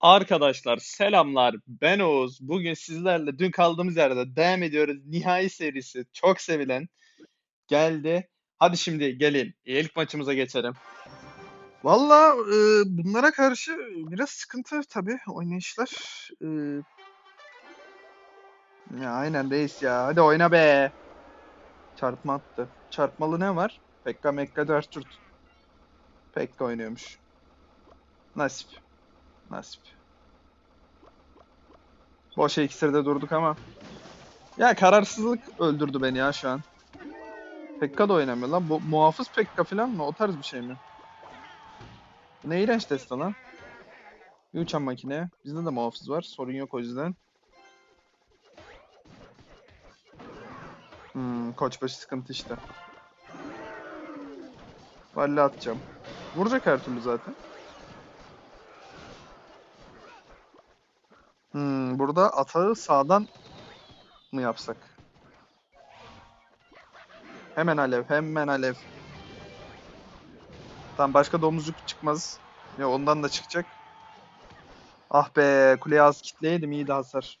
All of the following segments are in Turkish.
Arkadaşlar selamlar. Ben Oğuz. Bugün sizlerle dün kaldığımız yerde devam ediyoruz. Nihai serisi çok sevilen geldi. Hadi şimdi gelin ilk maçımıza geçelim. Valla e, bunlara karşı biraz sıkıntı tabii oynayışlar. E, ya aynen reis ya. Hadi oyna be. Çarpma attı. Çarpmalı ne var? Pekka Mekka Dertürt. Pekka oynuyormuş. Nasip. Nasip. Boşa iksirde durduk ama. Ya kararsızlık öldürdü beni ya şu an. Pekka da oynamıyor lan. Bu muhafız Pekka falan mı? O tarz bir şey mi? Ne iğrenç test lan. Bir uçan makine. Bizde de muhafız var. Sorun yok o yüzden. Hmm, koçbaşı sıkıntı işte. Valle atacağım. Vuracak her türlü zaten. Hmm, burada atağı sağdan mı yapsak? Hemen alev, hemen alev. Tamam başka domuzcuk çıkmaz. Ya ondan da çıkacak. Ah be kuleye az kitleydim iyiydi hasar.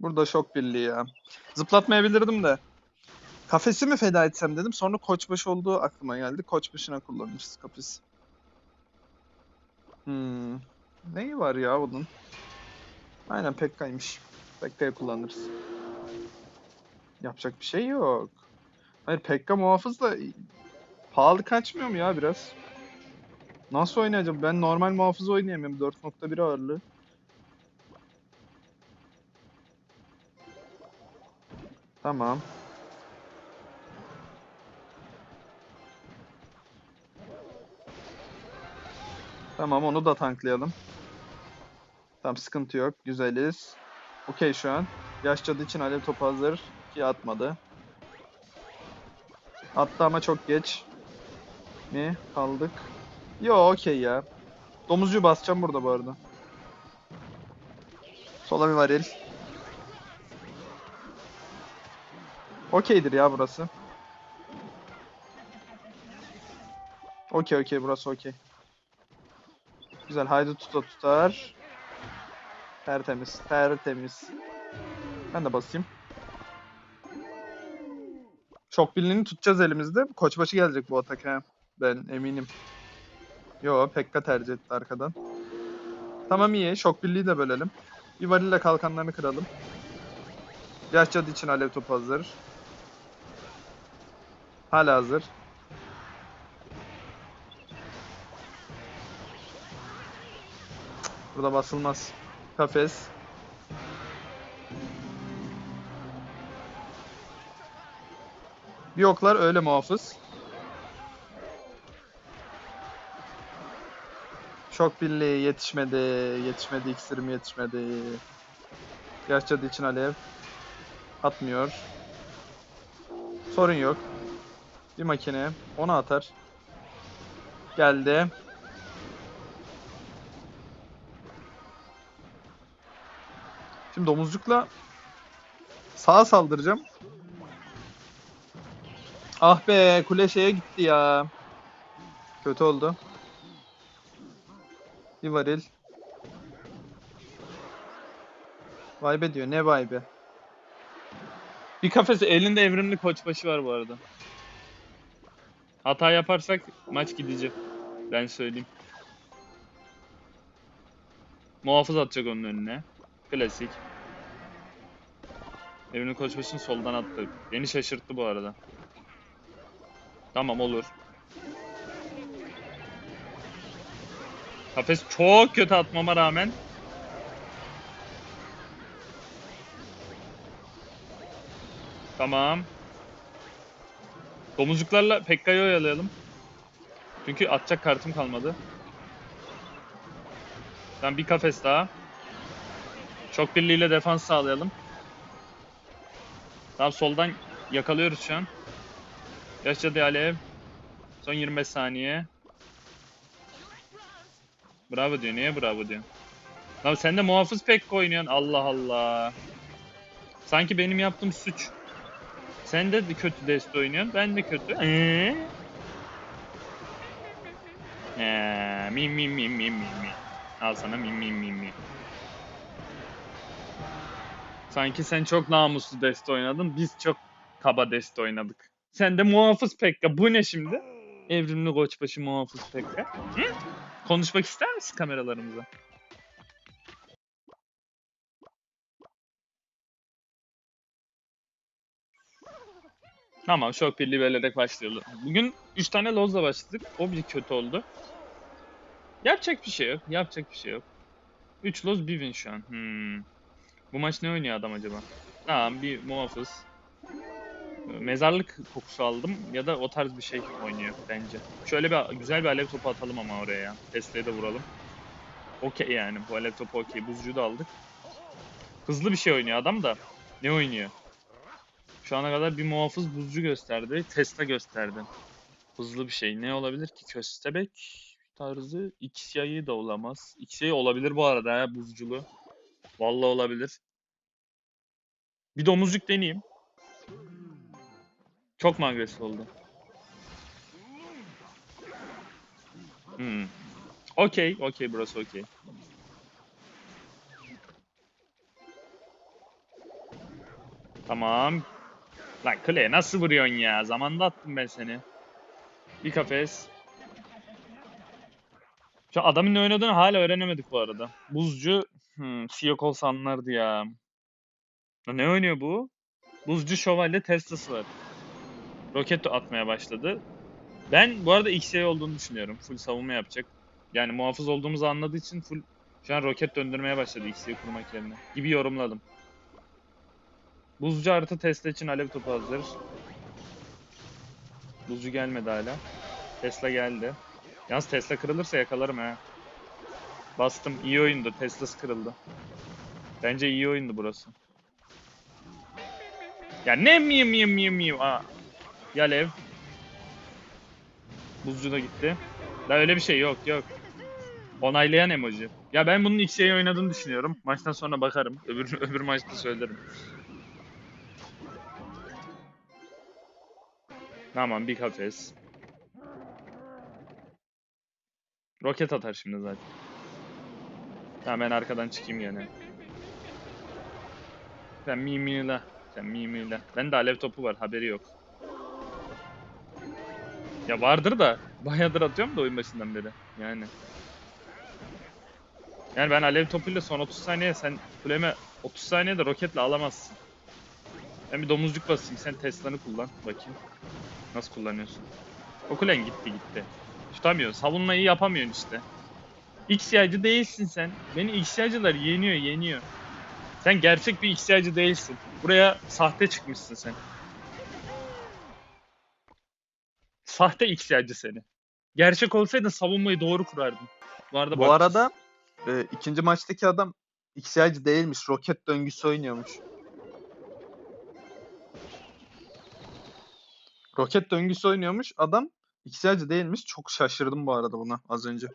Burada şok birliği ya. Zıplatmayabilirdim de. Kafesi mi feda etsem dedim. Sonra koçbaşı olduğu aklıma geldi. Koçbaşına kullanırız kafesi. Hmm. Neyi var ya bunun? Aynen Pekka'ymış. Pekka'yı kullanırız. Yapacak bir şey yok. Hayır Pekka muhafız da pahalı kaçmıyor mu ya biraz? Nasıl oynayacağım? Ben normal muhafız oynayamıyorum. 4.1 ağırlığı. Tamam. Tamam onu da tanklayalım. Tamam sıkıntı yok. Güzeliz. Okey şu an. Yaş cadı için alev topu hazır. Ki atmadı. Attı ama çok geç. Mi? Kaldık. Yo okey ya. Domuzcuğu basacağım burada bu arada. Sola bir varil. Okeydir ya burası. Okey okey burası okey. Güzel haydi tuta tutar. Tertemiz tertemiz. Ben de basayım. Şok birliğini tutacağız elimizde. Koçbaşı gelecek bu atak ha. Ben eminim. Yo Pekka tercih etti arkadan. Tamam iyi. Şok birliği de bölelim. Bir varille kalkanlarını kıralım. Yaş için alev topu hazır. Hala hazır. Burada basılmaz. Kafes. Bir öyle muhafız. Şok birliği yetişmedi. Yetişmedi. iksirim yetişmedi. Yaş cadı için alev. Atmıyor. Sorun yok. Bir makine. Onu atar. Geldi. Şimdi domuzcukla sağa saldıracağım. Ah be kule şeye gitti ya. Kötü oldu. Bir varil. Vay be diyor. Ne vay be? Bir kafesi elinde evrimli koçbaşı var bu arada. Hata yaparsak maç gidecek. Ben söyleyeyim. Muhafız atacak onun önüne. Klasik. Evrimli koçbaşını soldan attı. Beni şaşırttı bu arada. Tamam olur. Kafes çok kötü atmama rağmen Tamam. Domuzcuklarla Pekka'yı oyalayalım. Çünkü atacak kartım kalmadı. Ben bir kafes daha. Şok birliğiyle defans sağlayalım. Tamam soldan yakalıyoruz şu an. Yaşadı Alev. Son 25 saniye. Bravo diyor. Niye bravo diyor? Lan sen de muhafız Pekka oynuyorsun. Allah Allah. Sanki benim yaptığım suç. Sen de kötü deste oynuyorsun. Ben de kötü. Ee? Ee, mi mi mi mi mi mi. Al sana mi mi mi mi. Sanki sen çok namuslu deste oynadın. Biz çok kaba deste oynadık. Sen de muhafız Pekka. Bu ne şimdi? Evrimli koçbaşı muhafız Pekka. Hı? Konuşmak ister misin kameralarımıza? Tamam şok birliği vererek başlayalım. Bugün 3 tane lozla başladık. O bir kötü oldu. Yapacak bir şey yok. Yapacak bir şey yok. 3 loz bir win şu an. Hmm. Bu maç ne oynuyor adam acaba? Tamam bir muhafız. Mezarlık kokusu aldım ya da o tarz bir şey oynuyor bence. Şöyle bir güzel bir alev topu atalım ama oraya ya. Tesla'ya da vuralım. Okey yani bu alev topu okey. Buzcuyu da aldık. Hızlı bir şey oynuyor adam da. Ne oynuyor? Şu ana kadar bir muhafız buzcu gösterdi. Tesla gösterdi. Hızlı bir şey. Ne olabilir ki? Köstebek tarzı. XY'yi da olamaz. XY olabilir bu arada ya buzculu. Vallahi olabilir. Bir domuzcuk deneyeyim. Çok mu agresif oldu? Hmm. Okey, okey burası okey. Tamam. Lan Clay nasıl vuruyorsun ya? Zamanda attım ben seni. Bir kafes. Şu adamın ne oynadığını hala öğrenemedik bu arada. Buzcu, hmm, Siyok olsa anlardı ya. Lan Ne oynuyor bu? Buzcu şövalye Tesla'sı var. Roket atmaya başladı. Ben bu arada XY olduğunu düşünüyorum. Full savunma yapacak. Yani muhafız olduğumuzu anladığı için full şu an roket döndürmeye başladı XY kurmak yerine. Gibi yorumladım. Buzcu artı Tesla için alev topu hazır. Buzcu gelmedi hala. Tesla geldi. Yalnız Tesla kırılırsa yakalarım ha. Bastım. iyi oyundu. Tesla'sı kırıldı. Bence iyi oyundu burası. Ya ne miyim miyim miyim miyim. Aa. Yalev. Buzcu da gitti. La öyle bir şey yok yok. Onaylayan emoji. Ya ben bunun X'ye oynadığını düşünüyorum. Maçtan sonra bakarım. Öbür öbür maçta söylerim. Tamam bir kafes. Roket atar şimdi zaten. Tamam ben arkadan çıkayım gene. Sen mimile. Sen mimile. Ben de alev topu var haberi yok. Ya vardır da bayağıdır atıyorum da oyun başından beri. Yani. Yani ben alev topuyla son 30 saniye sen kuleme 30 saniyede roketle alamazsın. Ben bir domuzcuk basayım sen Tesla'nı kullan bakayım. Nasıl kullanıyorsun? O kulen gitti gitti. Tutamıyorsun. Savunmayı yapamıyorsun işte. XY'cı değilsin sen. Beni XY'cılar yeniyor yeniyor. Sen gerçek bir XY'cı değilsin. Buraya sahte çıkmışsın sen. Sahte XY'cı seni. Gerçek olsaydın savunmayı doğru kurardın. Bu arada Bu arada e, ikinci maçtaki adam XY'ci değilmiş. Roket döngüsü oynuyormuş. Roket döngüsü oynuyormuş. Adam XY'ci değilmiş. Çok şaşırdım bu arada buna az önce.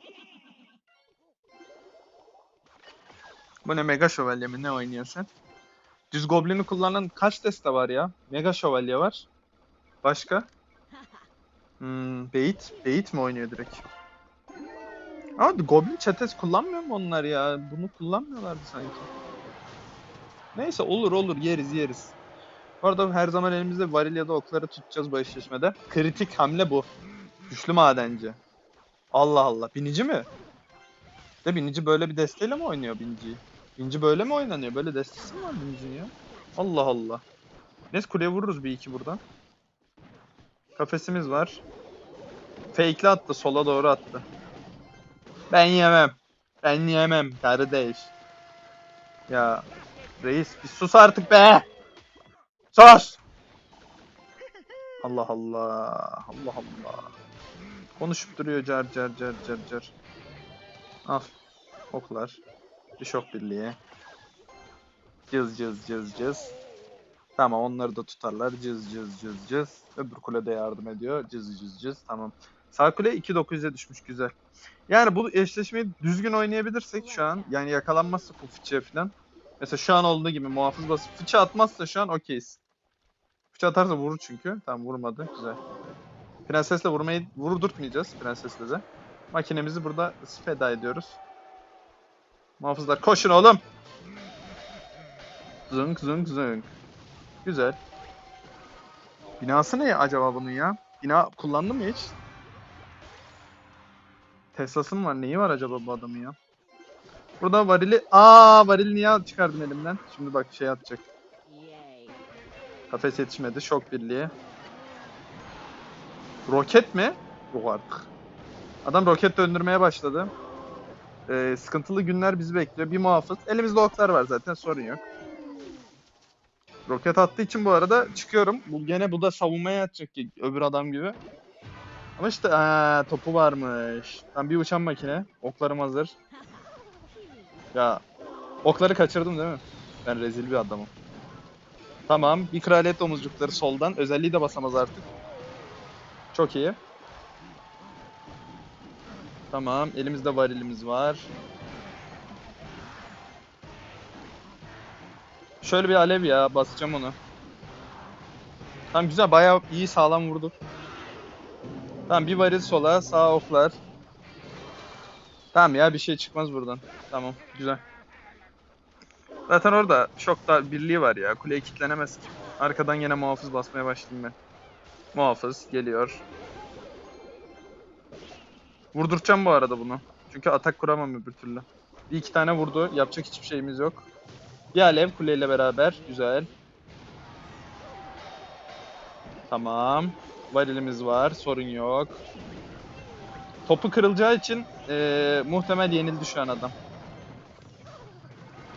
Bu ne Mega Şövalye mi? Ne oynuyorsun sen? Düz Goblin'i kullanan kaç deste var ya? Mega Şövalye var. Başka? Hmm, Bait. Bait mi oynuyor direkt? Ama Goblin çetesi kullanmıyor mu onlar ya? Bunu kullanmıyorlardı sanki. Neyse olur olur yeriz yeriz. Bu arada her zaman elimizde varil ya da okları tutacağız bu eşleşmede. Kritik hamle bu. Güçlü madenci. Allah Allah. Binici mi? De binici böyle bir desteyle mi oynuyor biniciyi? Binici böyle mi oynanıyor? Böyle destesi mi var binicinin ya? Allah Allah. Neyse kuleye vururuz bir iki buradan. Kafesimiz var. Fake'li attı. Sola doğru attı. Ben yemem. Ben yemem kardeş. Ya reis bir sus artık be. Sus. Allah Allah. Allah Allah. Konuşup duruyor car car car car car. Al. Oklar. Bir şok birliği. Cız cız cız cız. Tamam onları da tutarlar. Cız cız cız cız. Öbür kule de yardım ediyor. Cız cız cız. Tamam. Sağ kule 2900'e düşmüş güzel. Yani bu eşleşmeyi düzgün oynayabilirsek şu an yani yakalanmazsa bu fıçıya falan. Mesela şu an olduğu gibi muhafız basıp fıçı atmazsa şu an okeyiz. Fıçı atarsa vurur çünkü. Tamam vurmadı. Güzel. Prensesle vurmayı vurdurtmayacağız prensesle de. Makinemizi burada feda ediyoruz. Muhafızlar koşun oğlum. Zınk zınk zınk. Güzel. Binası ne acaba bunun ya? Bina kullandın mı hiç? Tesla'sı mı var? Neyi var acaba bu adamın ya? Burada varili... Aa varil niye çıkardım elimden? Şimdi bak şey atacak. Kafes yetişmedi. Şok birliği. Roket mi? Yok artık. Adam roket döndürmeye başladı. Ee, sıkıntılı günler bizi bekliyor. Bir muhafız. Elimizde oklar var zaten sorun yok. Roket attığı için bu arada çıkıyorum. Bu gene bu da savunmaya atacak ki öbür adam gibi. Ama işte aa, topu varmış. Tam bir uçan makine. Oklarım hazır. Ya okları kaçırdım değil mi? Ben rezil bir adamım. Tamam. Bir kraliyet domuzcukları soldan. Özelliği de basamaz artık. Çok iyi. Tamam. Elimizde varilimiz var. Şöyle bir alev ya. Basacağım onu. Tamam güzel. Bayağı iyi sağlam vurduk. Tamam bir varil sola. Sağ oklar. Tamam ya bir şey çıkmaz buradan. Tamam. Güzel. Zaten orada şokta birliği var ya. Kuleye kilitlenemez ki. Arkadan yine muhafız basmaya başlayayım ben. Muhafız geliyor. Vurduracağım bu arada bunu. Çünkü atak kuramam öbür türlü. Bir iki tane vurdu. Yapacak hiçbir şeyimiz yok. Bir alev kuleyle beraber. Güzel. Tamam. Varilimiz var. Sorun yok. Topu kırılacağı için eee, muhtemel yenildi şu an adam.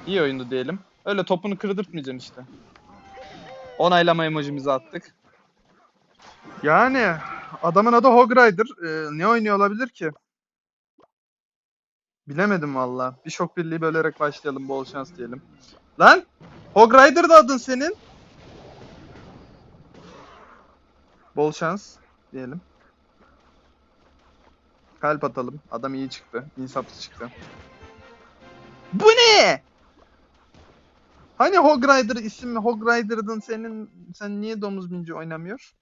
İyi oyundu diyelim. Öyle topunu kırdırtmayacaksın işte. Onaylama emojimizi attık. Yani adamın adı Hog Rider. Ee, ne oynuyor olabilir ki? Bilemedim valla. Bir şok birliği bölerek başlayalım. Bol şans diyelim. Lan! Hog Rider da adın senin. Bol şans diyelim. Kalp atalım. Adam iyi çıktı. İnsafsız çıktı. Bu ne? Hani Hog Rider isim Hog senin sen niye domuz binci oynamıyor?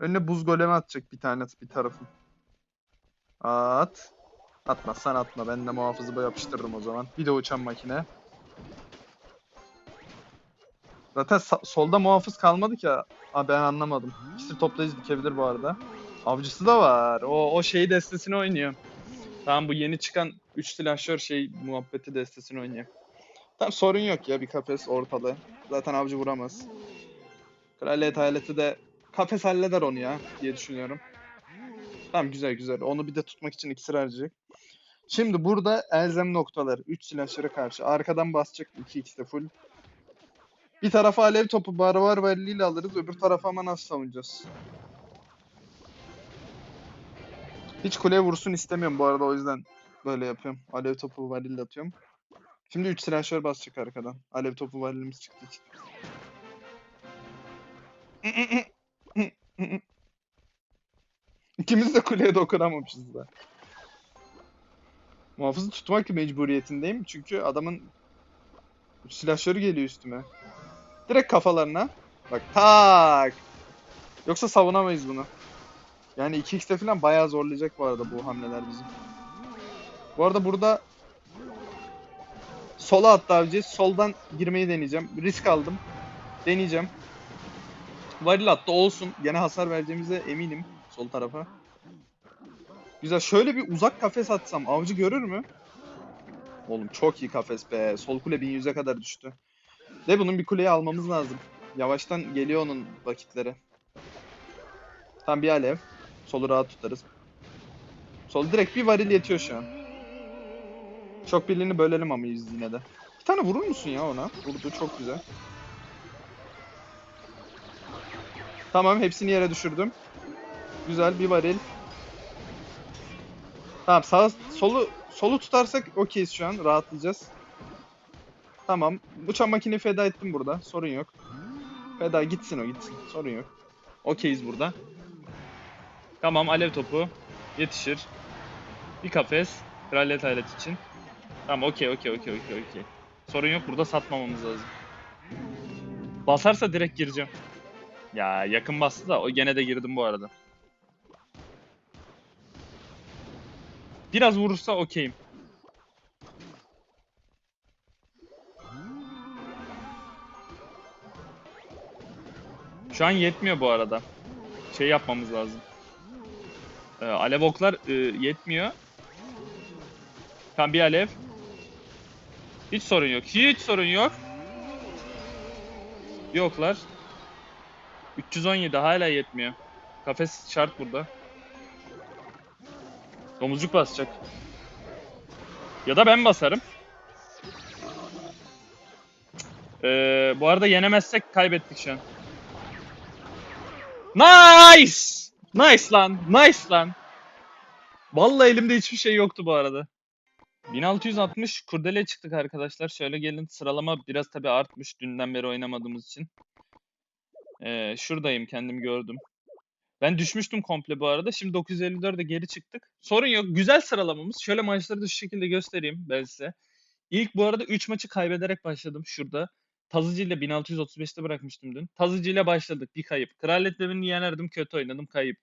Önüne buz golemi atacak bir tane bir tarafın. At. Atmazsan atma. Ben de muhafızı yapıştırırım o zaman. Bir de uçan makine. Zaten solda muhafız kalmadı ki. Aa, ben anlamadım. İkisi toplayıcı dikebilir bu arada. Avcısı da var. O, o şeyi destesini oynuyor. Tamam bu yeni çıkan 3 silahşör şey muhabbeti destesini oynuyor. Tamam sorun yok ya bir kafes ortada. Zaten avcı vuramaz. Kraliyet hayaleti de kafes halleder onu ya diye düşünüyorum. Tamam güzel güzel. Onu bir de tutmak için iksir harcayacak. Şimdi burada elzem noktalar. 3 silahşöre karşı. Arkadan basacak 2x de full. Bir tarafa alev topu barbar valiliyle alırız. Öbür tarafa ama nasıl savunacağız? Hiç kuleye vursun istemiyorum bu arada o yüzden böyle yapıyorum. Alev topu valille atıyorum. Şimdi 3 silahşör basacak arkadan. Alev topu valilimiz çıktı. İkimiz de kuleye dokunamamışız da. Muhafızı tutmak mecburiyetindeyim çünkü adamın silahşörü geliyor üstüme. Direkt kafalarına. Bak tak. Yoksa savunamayız bunu. Yani 2x'te falan bayağı zorlayacak bu arada bu hamleler bizim. Bu arada burada sola attı abici. Soldan girmeyi deneyeceğim. Risk aldım. Deneyeceğim. Varil attı olsun. Gene hasar vereceğimize eminim sol tarafa. Güzel. Şöyle bir uzak kafes atsam avcı görür mü? Oğlum çok iyi kafes be. Sol kule 1100'e kadar düştü. Ve bunun bir kuleyi almamız lazım. Yavaştan geliyor onun vakitleri. Tam bir alev. Solu rahat tutarız. Sol direkt bir varil yetiyor şu an. Çok birliğini bölelim ama yüz yine de. Bir tane vurur musun ya ona? Vurdu çok güzel. Tamam hepsini yere düşürdüm. Güzel bir varil. Tamam sağ solu solu tutarsak okeyiz şu an rahatlayacağız. Tamam. Uçan makineyi feda ettim burada. Sorun yok. Feda gitsin o gitsin. Sorun yok. Okeyiz burada. Tamam alev topu. Yetişir. Bir kafes. Kraliyet hayret için. Tamam okey okey okey okey okey. Sorun yok burada satmamamız lazım. Basarsa direkt gireceğim. Ya yakın bastı da o gene de girdim bu arada. Biraz vurursa okeyim. Şu an yetmiyor bu arada. Şey yapmamız lazım. Ee, alev oklar e, yetmiyor. Tam bir alev. Hiç sorun yok. Hiç sorun yok. Yoklar. 317 hala yetmiyor. Kafes şart burada. Domuzcuk basacak. Ya da ben basarım. Ee, bu arada yenemezsek kaybettik şu an. Nice! Nice lan. Nice lan. Vallahi elimde hiçbir şey yoktu bu arada. 1660 kurdele çıktık arkadaşlar. Şöyle gelin sıralama biraz tabi artmış dünden beri oynamadığımız için. Ee, şuradayım kendimi gördüm. Ben düşmüştüm komple bu arada. Şimdi 954'e geri çıktık. Sorun yok. Güzel sıralamamız. Şöyle maçları da şu şekilde göstereyim ben size. İlk bu arada 3 maçı kaybederek başladım şurada. Tazıcı ile 1635'te bırakmıştım dün. Tazıcı ile başladık. Bir kayıp. Kraliyet Devri'ni yenerdim. Kötü oynadım. Kayıp.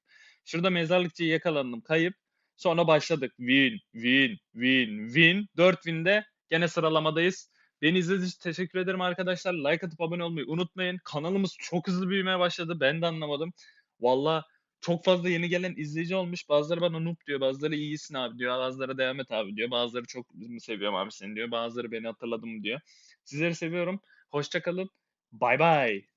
Şurada mezarlıkçıyı yakalandım. Kayıp. Sonra başladık. Win, win, win, win. 4 win'de gene sıralamadayız. Beni izlediğiniz için teşekkür ederim arkadaşlar. Like atıp abone olmayı unutmayın. Kanalımız çok hızlı büyümeye başladı. Ben de anlamadım. Valla çok fazla yeni gelen izleyici olmuş. Bazıları bana noob diyor. Bazıları iyisin abi diyor. Bazıları devam et abi diyor. Bazıları çok seviyorum abi seni diyor. Bazıları beni hatırladım diyor. Sizleri seviyorum. Hoşça kalın. Bay bay.